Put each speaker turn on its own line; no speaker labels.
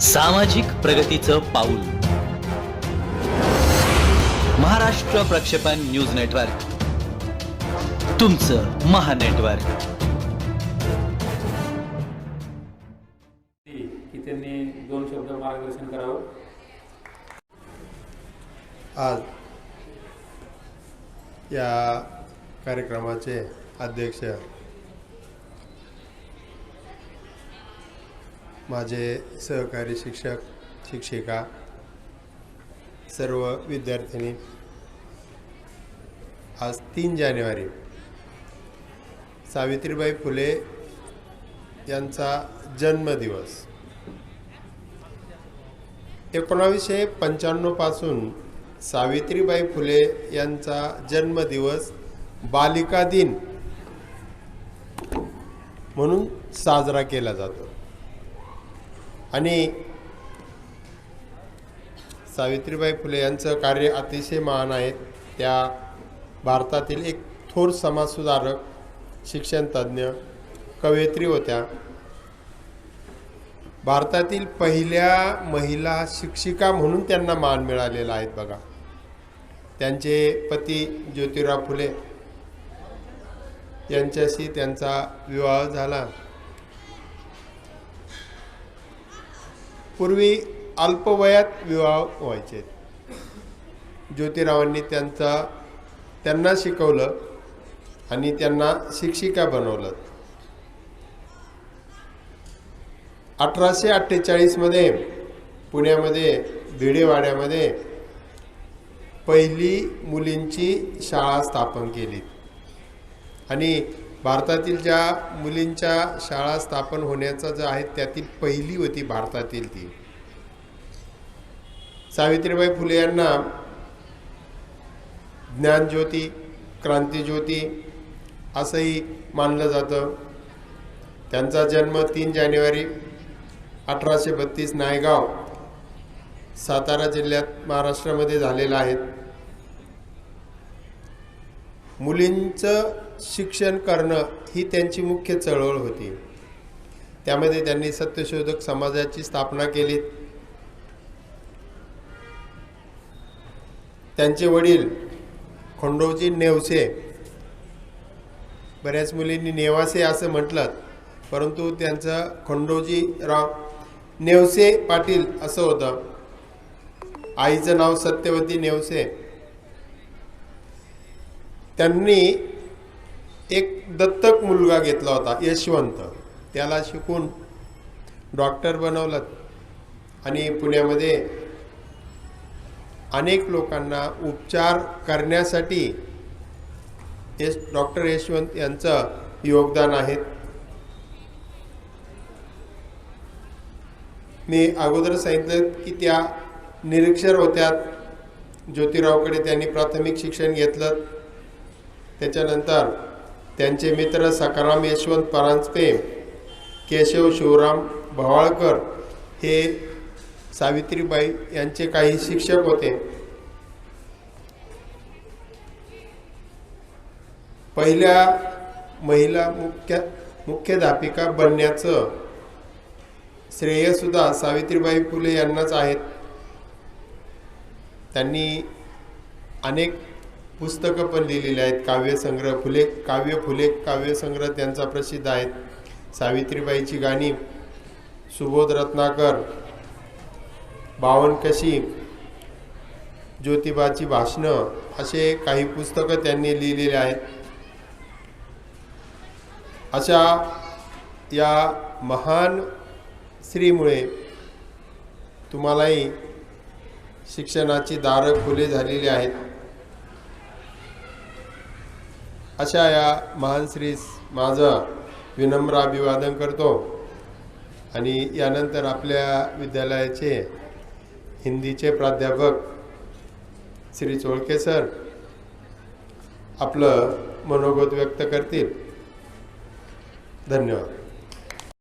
सामाजिक प्रगतीचं पाऊल. महाराष्ट्र प्रक्षेपण न्यूज नेटवर्क. तुमचं महानेटवर्क.
की त्यांनी दोन शब्द मार्गदर्शन करावं.
आज या कार्यक्रमाचे अध्यक्ष माझे सहकारी शिक्षक शिक्षिका सर्व विद्यार्थिनी आज तीन जानेवारी. सावित्रीबाई फुले यांचा जन्मदिवस. एकोणावीसशे पंच्याण्णवपासून सावित्रीबाई फुले यांचा जन्मदिवस बालिका दिन म्हणून साजरा केला जातो. आणि सावित्रीबाई फुले यांचं कार्य अतिशय महान आहे. त्या भारतातील एक थोर समाजसुधारक शिक्षणतज्ज्ञ कवयित्री होत्या. भारतातील पहिल्या महिला शिक्षिका म्हणून त्यांना मान मिळालेला आहेत बघा. त्यांचे पती ज्योतिराव फुले यांच्याशी त्यांचा विवाह झाला. पूर्वी अल्पवयात विवाह व्हायचे. ज्योतिरावांनी त्यांचा त्यांना शिकवलं आणि त्यांना शिक्षिका बनवलं. अठराशे अठ्ठेचाळीसमध्ये पुण्यामध्ये भिडेवाड्यामध्ये पहिली मुलींची शाळा स्थापन केली. आणि भारतातील ज्या मुलींच्या शाळा स्थापन होण्याचा जो आहे त्यातील पहिली होती भारतातील ती. सावित्रीबाई फुले यांना ज्ञानज्योती क्रांतीज्योती असंही मानलं जातं. त्यांचा जन्म तीन जानेवारी अठराशे बत्तीस नायगाव सातारा जिल्ह्यात महाराष्ट्रामध्ये झालेला आहे. मुलींचं शिक्षण करणं ही त्यांची मुख्य चळवळ होती. त्यामध्ये त्यांनी सत्यशोधक समाजाची स्थापना केली. त्यांचे वडील खंडोजी नेवसे. बऱ्याच मुलींनी नेवासे असं म्हटलं परंतु त्यांचं खंडोजी राव नेवसे पाटील असं होतं. आईचं नाव सत्यवती नेवसे. त्यांनी एक दत्तक मुलगा घेतला होता यशवंत. त्याला शिकून डॉक्टर बनवलं. आणि पुण्यामध्ये अनेक लोकांना उपचार करण्यासाठी यश डॉक्टर यशवंत यांचं योगदान आहे. मी अगोदर सांगितलं की त्या निरीक्षर होत्या. ज्योतिरावकडे त्यांनी प्राथमिक शिक्षण घेतलं. त्याच्यानंतर त्यांचे मित्र सकाराम यशवंत परांजपे केशव शिवराम भवाळकर हे सावित्रीबाई यांचे काही शिक्षक होते. पहिल्या महिला मुख्य मुख्याध्यापिका बनण्याचं श्रेयसुद्धा सावित्रीबाई फुले यांनाच आहेत. त्यांनी अनेक पुस्तकं पण लिहिलेली आहेत. काव्यसंग्रह फुले काव्य फुले काव्यसंग्रह त्यांचा प्रसिद्ध आहेत. सावित्रीबाईची गाणी सुबोध रत्नाकर बावनकशी ज्योतिबाची भाषणं असे काही पुस्तकं त्यांनी लिहिलेली आहेत. अशा या महान स्त्रीमुळे तुम्हालाही शिक्षणाची दारं खुले झालेली आहेत. अशा या महान श्रीस माझं विनम्र अभिवादन करतो. आणि यानंतर आपल्या विद्यालयाचे हिंदीचे प्राध्यापक श्री चोळके सर आपलं मनोगत व्यक्त करतील. धन्यवाद.